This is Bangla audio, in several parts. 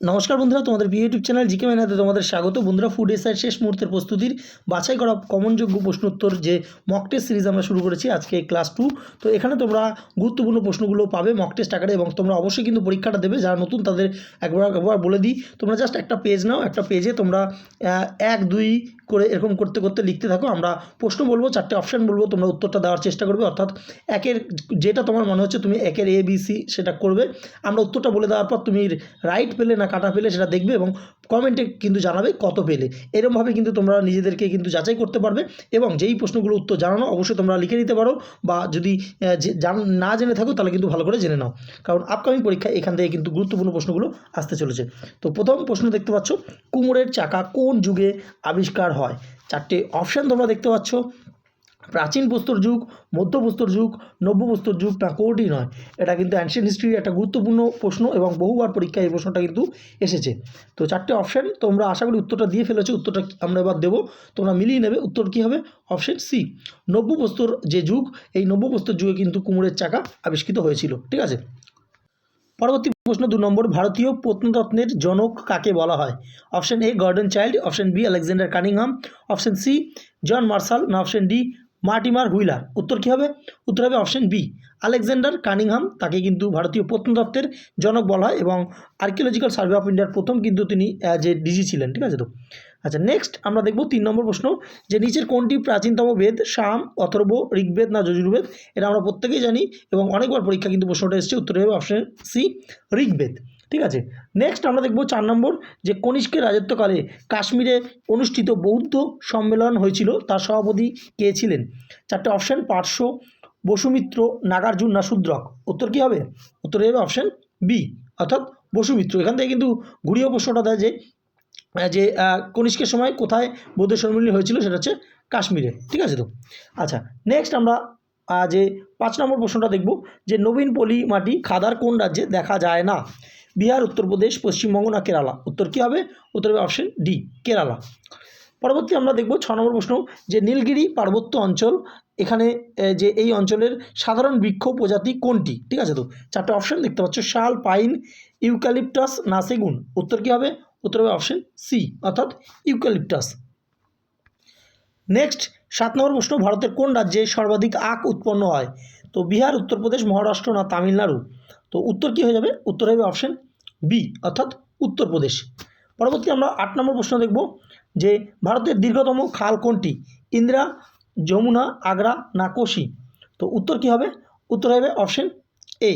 নমস্কার বন্ধুরা, তোমাদের প্রিয় ইউটিউব চ্যানেল জিকে মেনাতে তোমাদের স্বাগত। বন্ধুরা ফুড এসার শেষ মুহূর্তের প্রস্তুতির বাছাই করা কমনযোগ্য প্রশ্নোত্তর যে মক টেস্ট সিরিজ আমরা শুরু করেছি আজকে ক্লাস টু তো এখানে তোমরা গুরুত্বপূর্ণ প্রশ্নগুলো পাবে মক টেস্ট আকারে এবং তোমরা অবশ্যই কিন্তু পরীক্ষাটা দেবে। যারা নতুন, তাদের একবার একবার বলে দিই। তোমরা জাস্ট একটা পেজ নাও। একটা পেজে তোমরা এক, দুই করে এরকম করতে করতে লিখতে থাকো, আমরা প্রশ্ন বলব, চারটে অপশান বলব, তোমরা উত্তরটা দেওয়ার চেষ্টা করবে। অর্থাৎ একের যেটা তোমার মনে হচ্ছে তুমি একের এ বি সি সেটা করবে। আমরা উত্তরটা বলে দেওয়ার পর তুমি রাইট পেলে না কাটা পেলে সেটা দেখবে এবং কমেন্টে কিন্তু জানাবে কত পেলে। এরমভাবে কিন্তু তোমরা নিজেদেরকে কিন্তু যাচাই করতে পারবে এবং যেই প্রশ্নগুলো উত্তর জানানো অবশ্যই তোমরা লিখে নিতে পারো বা যদি না জেনে থাকো তাহলে কিন্তু ভালো করে জেনে নাও। কারণ আপকামিং পরীক্ষায় এখান থেকে কিন্তু গুরুত্বপূর্ণ প্রশ্নগুলো আসতে চলেছে। তো প্রথম প্রশ্ন দেখতে পাচ্ছ, কুমোরের চাকা কোন যুগে আবিষ্কার হয়? চারটে অপশান তোমরা দেখতে পাচ্ছ। প্রাচীন প্রস্তর যুগ, মধ্য প্রস্তর যুগ, নব্য প্রস্তর যুগ না কোনটি নয়। এটা কিন্তু অ্যানশিয়েন্ট হিস্ট্রির একটা গুরুত্বপূর্ণ প্রশ্ন এবং বহুবার পরীক্ষায় এই প্রশ্নটা কিন্তু এসেছে। তো চারটে অপশান তোমরা আশা করি উত্তরটা দিয়ে ফেলেছো, উত্তরটা আমরা এবার দেবো। তোমরা মিলিয়ে নেবে, উত্তর কী হবে? অপশন সি নব্য প্রস্তর যে যুগ, এই নব্য প্রস্তর যুগে কিন্তু কুমোরের চাকা আবিষ্কৃত হয়েছিল, ঠিক আছে? পরবর্তী প্রশ্ন দু নম্বর, ভারতীয় প্রত্নতত্ত্বের জনক কাকে বলা হয়? Option A Gordon Childe option B Alexander Cunningham option C John Marshall না অপশন ডি মার্টিমার হুইলার। উত্তর কী হবে? উত্তর হবে অপশন বি। আলেকজান্ডার কানিংহাম, তাকে কিন্তু ভারতীয় প্রত্নতত্ত্বের জনক বলা হয় এবং আর্কিওলজিক্যাল সার্ভে অফ ইন্ডিয়ার প্রথম কিন্তু তিনি যে ডিজি ছিলেন, ঠিক আছে তো? আচ্ছা নেক্সট আমরা দেখব তিন নম্বর প্রশ্ন, যে নিচের কোনটি প্রাচীনতম বেদ? সাম অথর্ব, ঋগ্বেদ না যজুর্বেদ? এটা আমরা প্রত্যেকেই জানি এবং অনেকবার পরীক্ষা কিন্তু প্রশ্নটা এসেছে, উত্তর হবে অপশন সি, ঋগ্বেদ। ঠিক আছে? নেক্সট আমরা দেখব চার নম্বর যে কনিষ্কের রাজত্বকালে কাশ্মীরে অনুষ্ঠিত বৌদ্ধ সম্মেলন হয়েছিল, তার সভাপতি কে ছিলেন? চারটে অপশান পার্শ্ব, বসুমিত্র, নাগার্জুন না শূদ্রক। উত্তর কী হবে? উত্তর হবে অপশান বি অর্থাৎ বসুমিত্র। এখান থেকে কিন্তু ঘুরিয়ে প্রশ্নটা দেয় যে যে কনিষ্কের সময় কোথায় বৌদ্ধ সম্মিলনী হয়েছিল, সেটা হচ্ছে কাশ্মীরে। ঠিক আছে তো? আচ্ছা নেক্সট আমরা যে পাঁচ নম্বর প্রশ্নটা দেখব যে নবীন পলি মাটি খাদার কোন রাজ্যে দেখা যায় না? বিহার উত্তরপ্রদেশ পশ্চিমবঙ্গ না কেরালা? উত্তর কী হবে? উত্তর হবে অপশন ডি কেরালা। পরবর্তী আমরা দেখব ছ নম্বর প্রশ্ন, যে নীলগিরি পার্বত্য অঞ্চল, এখানে যে এই অঞ্চলের সাধারণ বৃক্ষ প্রজাতি কোনটি? ঠিক আছে তো? চারটে অপশন দেখতে পাচ্ছ, শাল, পাইন, ইউক্যালিপটাস না সেগুন? উত্তর কী হবে? উত্তর হবে অপশন সি অর্থাৎ ইউক্যালিপটাস। নেক্সট সাত নম্বর প্রশ্ন, ভারতের কোন রাজ্যে সর্বাধিক আখ উৎপন্ন হয়? তো বিহার উত্তরপ্রদেশ মহারাষ্ট্র না তামিলনাড়ু? তো উত্তর কী হয়ে যাবে? উত্তর হবে অপশন বি অর্থাৎ উত্তরপ্রদেশ। পরবর্তী আমরা আট নম্বর প্রশ্ন দেখব যে ভারতের দীর্ঘতম খাল কোনটি? ইন্দিরা, যমুনা, আগ্রা না কোশি? তো উত্তর কী হবে? উত্তর হবে অপশন এ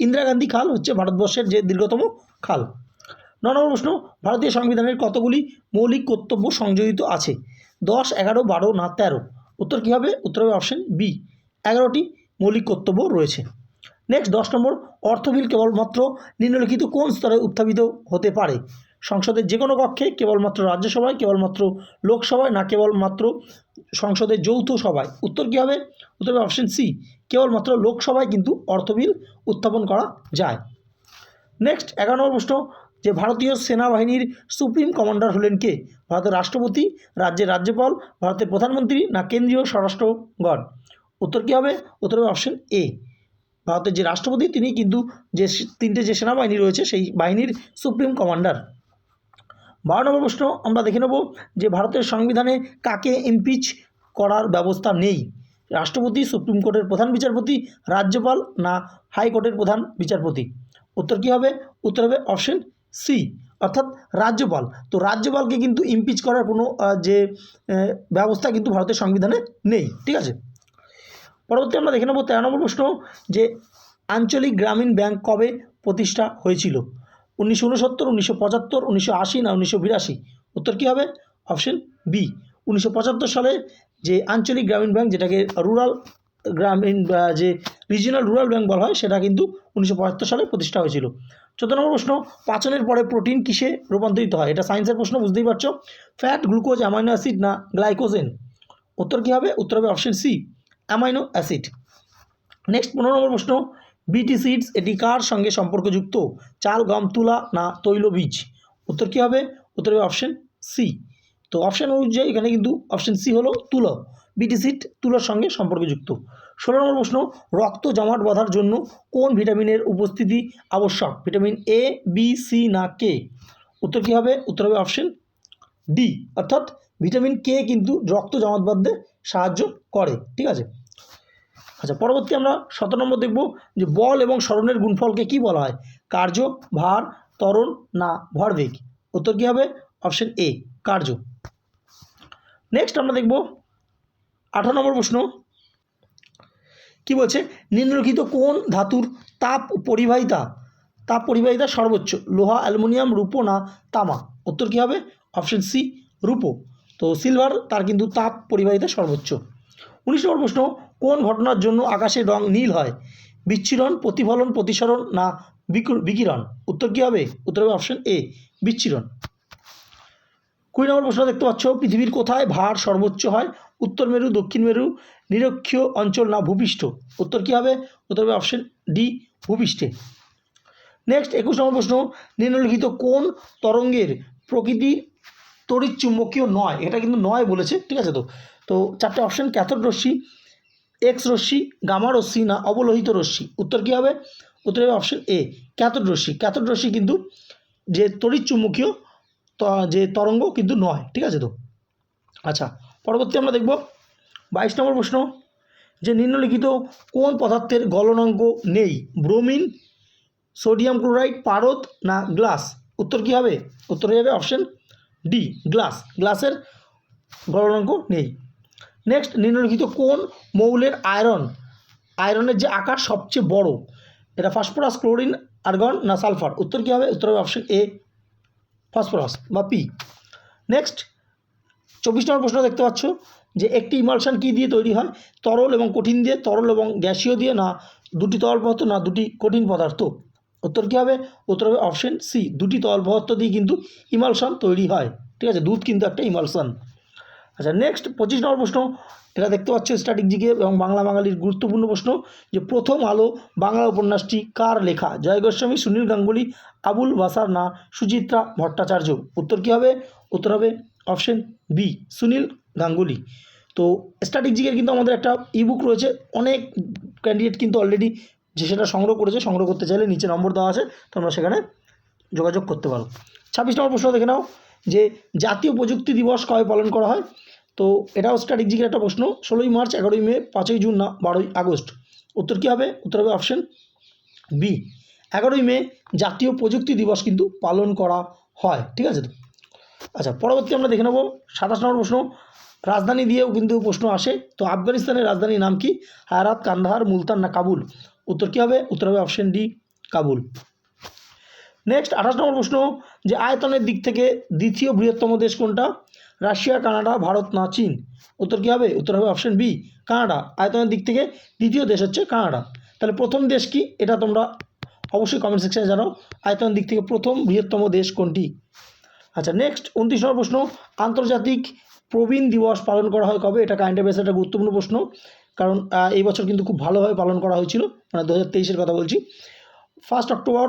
ইন্দিরা গান্ধী খাল হচ্ছে ভারতবর্ষের যে দীর্ঘতম খাল। ন নম্বর প্রশ্ন, ভারতীয় সংবিধানের কতগুলি মৌলিক কর্তব্য সংযোজিত আছে? দশ, এগারো, বারো না তেরো? উত্তর কী হবে? উত্তর হবে অপশন বি এগারোটি মৌলিক কর্তব্য রয়েছে। নেক্সট দশ নম্বর অর্থ বিল কেবলমাত্র নিম্নলিখিত কোন স্তরে উত্থাপিত হতে পারে? সংসদের যে কোনো কক্ষে কেবলমাত্র রাজ্যসভায়, কেবলমাত্র লোকসভায় না কেবলমাত্র সংসদের যৌথ সভায়? উত্তর কী হবে? উত্তর হবে অপশন সি কেবলমাত্র লোকসভায় কিন্তু অর্থ বিল উত্থাপন করা যায়। নেক্সট এগারো নম্বর প্রশ্ন, যে ভারতীয় সেনাবাহিনীর সুপ্রিম কমান্ডার হলেন কে? ভারতের রাষ্ট্রপতি, রাজ্যের রাজ্যপাল, ভারতের প্রধানমন্ত্রী না কেন্দ্রীয় স্বরাষ্ট্রগণ? উত্তর কী হবে? উত্তর হবে অপশন এ ভারতের যে রাষ্ট্রপতি, তিনি কিন্তু যে তিনটে যে সেনাবাহিনী রয়েছে, সেই বাহিনীর সুপ্রিম কমান্ডার। বারো নম্বর প্রশ্ন, আমরা দেখে নেব যে ভারতের সংবিধানে কাকে ইমপিচ করার ব্যবস্থা নেই। রাষ্ট্রপতি, সুপ্রিম কোর্টের প্রধান বিচারপতি, রাজ্যপাল না হাইকোর্টের প্রধান বিচারপতি? উত্তর কী হবে? উত্তর হবে অপশন সি অর্থাৎ রাজ্যপাল। তো রাজ্যপালকে কিন্তু ইমপিচ করার কোনো যে ব্যবস্থা কিন্তু ভারতের সংবিধানে নেই। ঠিক আছে? পরবর্তী আমরা দেখে নেব তেরো নম্বর প্রশ্ন যে আঞ্চলিক গ্রামীণ ব্যাংক কবে প্রতিষ্ঠা হয়েছিল? উনিশশো উনসত্তর উনিশশো পঁচাত্তর, উনিশশো আশি না উনিশশো বিরাশি? উত্তর কী হবে? অপশন বি উনিশশো পঁচাত্তর সালে যে আঞ্চলিক গ্রামীণ ব্যাংক যেটাকে রুরাল গ্রামীণ যে রিজিনাল রুরাল ব্যাংক বলা হয়, সেটা কিন্তু উনিশশো পঁচাত্তর সালে প্রতিষ্ঠা হয়েছিল। চোদ্দ নম্বর প্রশ্ন, পাচনের পরে প্রোটিন কিসে রূপান্তরিত হয়? এটা সায়েন্সের প্রশ্ন, বুঝতেই পারছ। ফ্যাট, গ্লুকোজ, অ্যামাইনো অ্যাসিড না গ্লাইকোজেন? উত্তর কী হবে? উত্তর হবে option C amino acid. Next, পনেরো নম্বর প্রশ্ন, বিটি সিডস এটি কার সঙ্গে সম্পর্কযুক্ত? চাল, গম, তুলা না তৈলবীজ উত্তর কী হবে? উত্তর হবে অপশন সি তো অপশান অনুযায়ী এখানে কিন্তু অপশান সি হলো তুলো। বিটি সিড তুলোর সঙ্গে সম্পর্কযুক্ত। ষোলো নম্বর প্রশ্ন, রক্ত জমাট বাঁধার জন্য কোন ভিটামিনের উপস্থিতি আবশ্যক? ভিটামিন এ বি সি না কে উত্তর কী হবে? উত্তর হবে অপশন ডি অর্থাৎ ভিটামিন কে কিন্তু রক্ত জমাট বাঁধতে সাহায্য করে, ঠিক আছে? আচ্ছা পরবর্তী আমরা সতেরো নম্বর দেখব যে বল এবং স্মরণের গুণফলকে কি বলা হয়? কার্য, ভার, ত্বরণ, না, ভরবেগ। উত্তর কী হবে? অপশন এ কার্য। নেক্সট আমরা দেখব আঠারো নম্বর প্রশ্ন। কি বলছে? নিম্নলিখিত কোন ধাতুর তাপ পরিবাহিতা? তাপ পরিবাহিতা সর্বোচ্চ, লোহা, অ্যালুমিনিয়াম, রূপো, না, তামা? উত্তর কী হবে? অপশন সি রূপো। তো সিলভার তার কিন্তু তাপ পরিবাহিতা সর্বোচ্চ। উনিশ নম্বর প্রশ্ন, কোন ঘটনার জন্য আকাশের রং নীল হয়? বিচ্ছিরণ, প্রতিফলন, প্রতিসরণ না বিকিরণ? উত্তর কী হবে? উত্তর হবে অপশন এ বিচ্ছিরণ। কুড়ি নম্বর প্রশ্ন দেখতে পাচ্ছ, পৃথিবীর কোথায় ভার সর্বোচ্চ হয়? উত্তর মেরু, দক্ষিণ মেরু, নিরক্ষীয় অঞ্চল না ভূপৃষ্ঠ? উত্তর কী হবে? উত্তর হবে অপশন ডি ভূপৃষ্ঠে। নেক্সট একুশ নম্বর প্রশ্ন, নিম্নলিখিত কোন তরঙ্গের প্রকৃতি তড়িৎ চুম্বকীয় নয়, এটা কিন্তু নয় বলেছে, ঠিক আছে তো? তো চারটে অপশন ক্যাথোড রশ্মি এক্স রশ্মি, গামা রশ্মি না অবলোহিত রশ্মি, উত্তর কী হবে? উত্তর হবে অপশন এ ক্যাথোড রশ্মি। ক্যাথোড রশ্মি কিন্তু যে তড়িৎ চুম্বকীয় যে তরঙ্গ কিন্তু নয়, ঠিক আছে তো? আচ্ছা পরবর্তী আমরা দেখব, বাইশ নম্বর প্রশ্ন, যে নিম্নলিখিত কোন পদার্থের গলনাঙ্ক নেই, ব্রোমিন, সোডিয়াম ক্লোরাইড, পারদ না গ্লাস? উত্তর কী হবে? উত্তর হয়ে যাবে অপশন ডি গ্লাস গ্লাসের গলনাঙ্ক নেই। নেক্সট নিম্নলিখিত কোন মৌলের আয়রন আয়রনের যে আকার সবচেয়ে বড়, এটা ফসফরাস ক্লোরিন আর্গন না সালফার উত্তর কী হবে? উত্তর হবে অপশন এ ফসফরাস বা পি নেক্সট চব্বিশ নম্বর প্রশ্ন দেখতে পাচ্ছ যে একটি ইমালশান কী দিয়ে তৈরি হয়? তরল এবং কঠিন দিয়ে, তরল এবং গ্যাসীয় দিয়ে না? দুটি তরল পদার্থ না, দুটি কঠিন পদার্থ? উত্তর কী হবে? উত্তর হবে অপশন সি দুটি তরল পদার্থ দিয়ে কিন্তু ইমালশন তৈরি হয়। ঠিক আছে? দুধ কিন্তু একটা ইমালশন আচ্ছা নেক্সট পঁচিশ নম্বর প্রশ্ন। এটা দেখতে পাচ্ছ স্ট্যাটিক জিকে এবং বাংলা বাঙালির গুরুত্বপূর্ণ প্রশ্ন যে প্রথম আলো বাংলা উপন্যাসটি কার লেখা? জয় গোস্বামী, সুনীল গাঙ্গুলি, আবুল বাসার না সুচিত্রা ভট্টাচার্য? উত্তর কী হবে? উত্তর হবে অপশন বি সুনীল গাঙ্গুলি। তো স্ট্যাটিক জিকের কিন্তু আমাদের একটা ইবুক রয়েছে। অনেক ক্যান্ডিডেট কিন্তু অলরেডি যে সেটা সংগ্রহ করেছে, সংগ্রহ করতে চাইলে নিচে নম্বর দেওয়া আছে, তোমরা সেখানে যোগাযোগ করতে পারো। ছাব্বিশ নম্বর প্রশ্ন দেখে নাও, যে জাতীয় প্রযুক্তি দিবস কবে পালন করা হয়? তো এটাও স্ট্র্যাটেজিকের একটা প্রশ্ন, ষোলোই মার্চ, এগারোই মে, পাঁচই জুন না, বারোই আগস্ট। উত্তর কী হবে? উত্তর হবে অপশন বি এগারোই মে জাতীয় প্রযুক্তি দিবস কিন্তু পালন করা হয়, ঠিক আছে? আচ্ছা পরবর্তী আমরা দেখে নেব, সাতাশ নম্বর প্রশ্ন। রাজধানী দিয়েও কিন্তু প্রশ্ন আসে, তো আফগানিস্তানের রাজধানীর নাম কি? হায়ারাত, কান্দাহার, মুলতান না কাবুল? উত্তর কী হবে? উত্তর হবে অপশন ডি কাবুল। নেক্সট আঠাশ নম্বর প্রশ্ন, যে আয়তনের দিক থেকে দ্বিতীয় বৃহত্তম দেশ কোনটা? রাশিয়া, কানাডা, ভারত না চীন? উত্তর কী হবে? উত্তর হবে অপশন বি কানাডা। আয়তনের দিক থেকে দ্বিতীয় দেশ হচ্ছে কানাডা। তাহলে প্রথম দেশ কি? এটা তোমরা অবশ্যই কমেন্ট সেকশানে জানাও। আয়তনের দিক থেকে প্রথম বৃহত্তম দেশ কোনটি? আচ্ছা নেক্সট উনত্রিশ নম্বর প্রশ্ন, আন্তর্জাতিক প্রবীণ দিবস পালন করা হয় কবে? এটা কারেন্ট অ্যাফেয়ার্সের একটা গুরুত্বপূর্ণ প্রশ্ন। কারণ এই বছর কিন্তু খুব ভালোভাবে পালন করা হয়েছিল মানে দু হাজার তেইশের কথা বলছি। ফার্স্ট অক্টোবর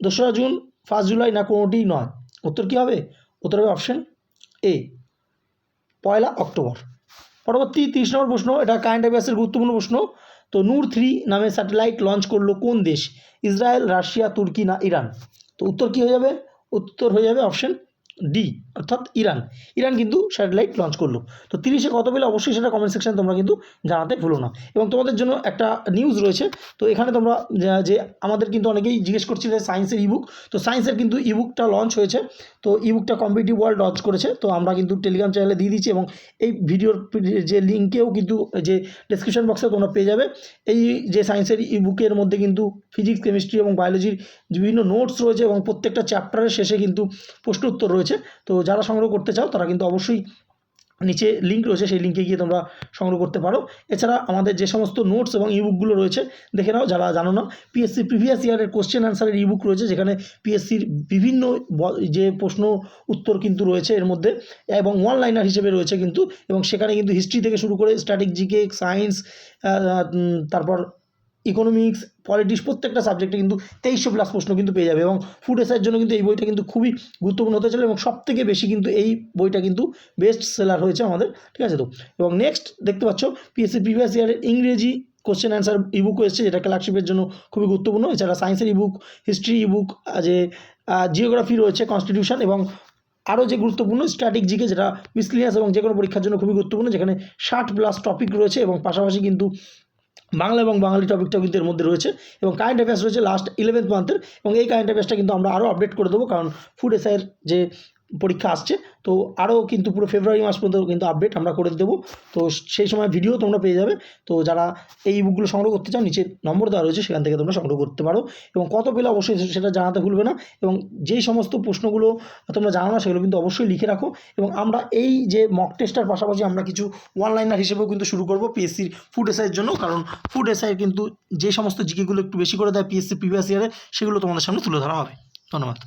দোসরা জুন ফার্স্ট জুলাই না কোনোটিই নয়। উত্তর কী হবে? উত্তর হবে অপশন এ পয়লা অক্টোবর পরবর্তী তিরিশ নম্বর প্রশ্ন, এটা কারেন্ট অ্যাফেয়ার্সের গুরুত্বপূর্ণ প্রশ্ন। তো নূর থ্রি নামে স্যাটেলাইট লঞ্চ করল কোন দেশ? ইসরায়েল, রাশিয়া, তুর্কি না ইরান? তো উত্তর কী হয়ে যাবে? উত্তর হয়ে যাবে অপশন ডি, অর্থাৎ ইরান। ইরান কিন্তু স্যাটেলাইট লঞ্চ করল। তো তিরিশে কত পেলে? অবশ্যই সেটা কমেন্ট সেকশানে তোমরা কিন্তু জানাতে ভুলো না। এবং তোমাদের জন্য একটা নিউজ রয়েছে। তো এখানে তোমরা, যে- যে আমাদের কিন্তু অনেকেই জিজ্ঞেস করছিল সায়েন্সের ইবুক তো সায়েন্সের কিন্তু ইবুকটা লঞ্চ হয়েছে। তো ইবুকটা কম্পিটিভ ওয়ার্ল্ড লঞ্চ করেছে। তো আমরা কিন্তু টেলিগ্রাম চ্যানেলে দিয়ে দিচ্ছি এবং এই ভিডিওর যে লিঙ্কেও কিন্তু, যে ডেসক্রিপশন বক্সে তোমরা পেয়ে যাবে। এই যে সায়েন্সের ইবুকের মধ্যে কিন্তু ফিজিক্স কেমিস্ট্রি এবং বায়োলজির বিভিন্ন নোটস রয়েছে এবং প্রত্যেকটা চ্যাপ্টারের শেষে কিন্তু প্রশ্ন উত্তর রয়েছে। তো যারা সংগ্রহ করতে চাও, তারা কিন্তু অবশ্যই নিচে লিঙ্ক রয়েছে, সেই লিঙ্কে গিয়ে তোমরা সংগ্রহ করতে পারো। এছাড়া আমাদের যে সমস্ত নোটস এবং ইবুকগুলো রয়েছে, দেখে নাও, যারা জানো না পিএসসি প্রিভিয়াস ইয়ারের কোশ্চেন অ্যান্সারের ইবুক রয়েছে, যেখানে পিএসসির বিভিন্ন যে প্রশ্ন উত্তর কিন্তু রয়েছে এর মধ্যে, এবং ওয়ান লাইনার হিসেবে রয়েছে কিন্তু, এবং সেখানে কিন্তু হিস্ট্রি থেকে শুরু করে স্ট্যাটিক জিকে সায়েন্স তারপর ইকোনমিক্স পলিটিক্স প্রত্যেকটা সাবজেক্টে কিন্তু তেইশশো প্লাস প্রশ্ন কিন্তু পেয়ে যাবে এবং ফুড এসের জন্য কিন্তু এই বইটা কিন্তু খুবই গুরুত্বপূর্ণ হতে চলে এবং সব থেকে বেশি কিন্তু এই বইটা কিন্তু বেস্ট সেলার হয়েছে আমাদের, ঠিক আছে তো? এবং নেক্সট দেখতে পাচ্ছ পিএসসি প্রিভিয়াস ইয়ারের ইংরেজি কোশ্চেন অ্যান্সার ইবুকও এসেছে, যেটা ক্লার্কশিপের জন্য খুবই গুরুত্বপূর্ণ। এছাড়া সায়েন্সের ইবুক হিস্ট্রি ইবুক যে জিওগ্রাফি রয়েছে কনস্টিটিউশন এবং আরও যে গুরুত্বপূর্ণ স্ট্যাটিক জিকে, যেটা মিসলিনিয়াস এবং যে কোনো পরীক্ষার জন্য খুবই গুরুত্বপূর্ণ, যেখানে ষাট প্লাস টপিক রয়েছে এবং পাশাপাশি কিন্তু বাংলা এবং বাঙালি টপিকটাও কিন্তু এর মধ্যে রয়েছে এবং কারেন্ট অ্যাফেয়ার্স রয়েছে লাস্ট ইলেভেন্থ মান্থের এবং এই কারেন্ট অ্যাফেয়ার্সটা কিন্তু আমরা আরও আপডেট করে দেবো কারণ ফুড এসআইয়ের যে পরীক্ষা আসছে। তো আরও কিন্তু পুরো ফেব্রুয়ারি মাস পর্যন্ত কিন্তু আপডেট আমরা করে দেবো। তো সেই সময় ভিডিও তোমরা পেয়ে যাবে। তো যারা এই বুকগুলো সংগ্রহ করতে চাও, নিচে নম্বর দেওয়া রয়েছে, সেখান থেকে তোমরা সংগ্রহ করতে পারো। এবং কত পেলে অবশ্যই সেটা জানাতে ভুলবে না। এবং যেই সমস্ত প্রশ্নগুলো তোমরা জানো না, সেগুলো কিন্তু অবশ্যই লিখে রাখো। এবং আমরা এই যে মক টেস্টার পাশাপাশি আমরা কিছু অনলাইনার হিসেবেও কিন্তু শুরু করব পিএসসির ফুড এসআইয়ের জন্য। কারণ ফুড এসআইয়ের কিন্তু যে সমস্ত জিকেগুলো একটু বেশি করে দেয় পিএসসি প্রিভিয়াস ইয়ারে সেগুলো তোমাদের সামনে তুলে ধরা হবে। ধন্যবাদ।